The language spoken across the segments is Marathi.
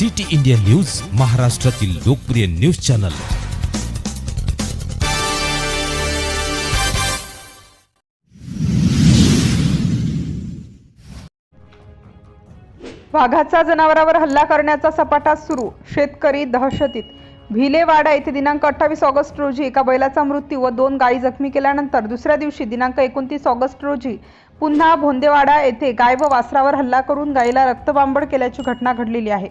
सिटी इंडिया न्यूज महाराष्ट्रातील लोकप्रिय न्यूज चॅनल. वाघाचा जनावरावर हल्ला करण्याचा सपाटा सुरू शेतकरी दहशतीत. भिलेवाडा येथे दिनांक अठ्ठावीस ऑगस्ट रोजी एका बैलाचा मृत्यू व दोन गायी जखमी केल्यानंतर दुसऱ्या दिवशी दिनांक एकोणतीस ऑगस्ट रोजी पुन्हा भोंदेवाडा येथे गाय व वासरावर हल्ला करून गायीला रक्तबांबड केल्याची घटना घडलेली आहे.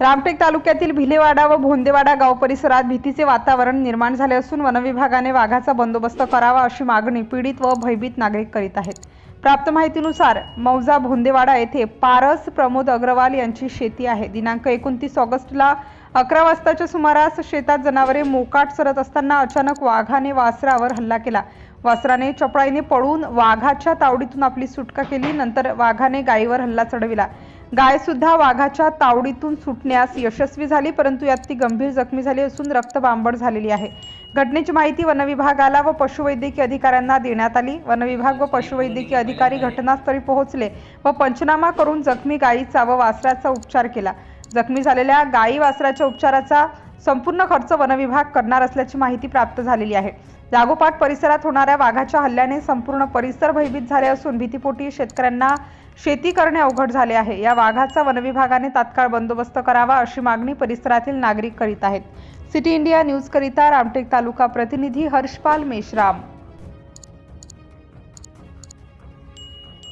रामटेक तालुक्यातील भिलेवाडा व भोंदेवाडा गाव परिसरात भीतीचे वातावरण निर्माण झाले असून वनविभागाने वाघाचा बंदोबस्त करावा अशी मागणी पीडित व भयभीत नागरिक करीत आहेत. प्राप्त माहितीनुसार मौजा भोंदेवाडा येथे पारस प्रमोद अग्रवाल यांची शेती आहे. दिनांक एकोणतीस ऑगस्टला अकरा वाजताच्या सुमारास शेतात जनावरे मोकाट सरत असताना अचानक वाघाने वासरावर हल्ला केला. वासराने चपळाईने पळून वाघाच्या तावडीतून आपली सुटका केली. नंतर वाघाने गायीवर हल्ला चढविला. गाय सुद्धा वाघाच्या तावडीतून सुटण्यास यशस्वी झाली परंतु यात ती गंभीर जखमी झाली असून रक्तबांबड झालेली आहे. घटनेची माहिती वनविभागाला व पशुवैद्यकीय अधिकाऱ्यांना देण्यात आली. वनविभाग व पशुवैद्यकीय अधिकारी घटनास्थळी पोहोचले व पंचनामा करून जखमी गायीचा व वासराचा उपचार केला. जखमी झालेल्या गायी वासराच्या उपचाराचा संपूर्ण खर्च वनविभाग करणार असल्याची माहिती प्राप्त झालेली आहे. लागोपाठ परिसरात होणाऱ्या वाघाच्या हल्ल्याने संपूर्ण परिसर भयभीत झाले असून भीतीपोटी शेतकऱ्यांना शेती करणे अवघड झाले आहे. या वाघाचा वनविभागाने तात्काळ बंदोबस्त करावा अशी मागणी परिसरातील नागरिक करीत आहेत. सिटी इंडिया न्यूज करिता रामटेक तालुका प्रतिनिधी हर्षपाल मेश्राम.